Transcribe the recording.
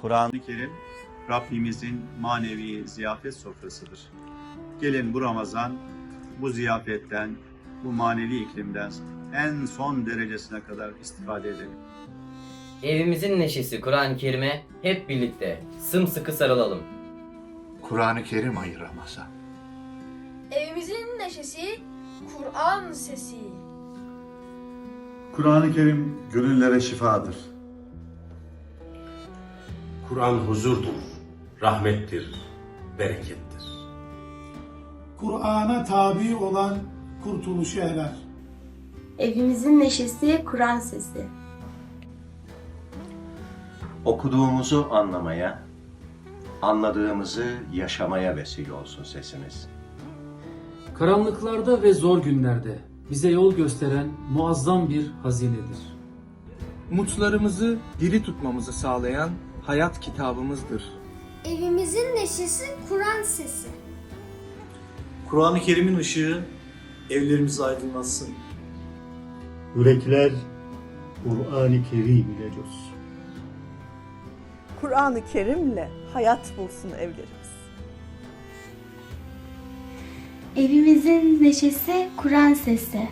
Kur'an-ı Kerim Rabbimizin manevi ziyafet sofrasıdır. Gelin bu Ramazan bu ziyafetten, bu manevi iklimden en son derecesine kadar istifade edelim. Evimizin neşesi Kur'an-ı Kerim'e hep birlikte sımsıkı sarılalım. Kur'an-ı Kerim ayı Ramazan. Evimizin neşesi Kur'an sesi. Kur'an-ı Kerim gönüllere şifadır. Kur'an huzurdur, rahmettir, berekettir. Kur'an'a tabi olan kurtuluşa erer. Evimizin neşesi Kur'an sesi. Okuduğumuzu anlamaya, anladığımızı yaşamaya vesile olsun sesimiz. Karanlıklarda ve zor günlerde bize yol gösteren muazzam bir hazinedir. Umutlarımızı diri tutmamızı sağlayan hayat kitabımızdır. Evimizin neşesi Kur'an sesi. Kur'an-ı Kerim'in ışığı evlerimizi aydınlatsın. Yürekler Kur'an-ı Kerim ile coşsun. Kur'an-ı Kerim'le hayat bulsun evlerimiz. Evimizin neşesi Kur'an sesi.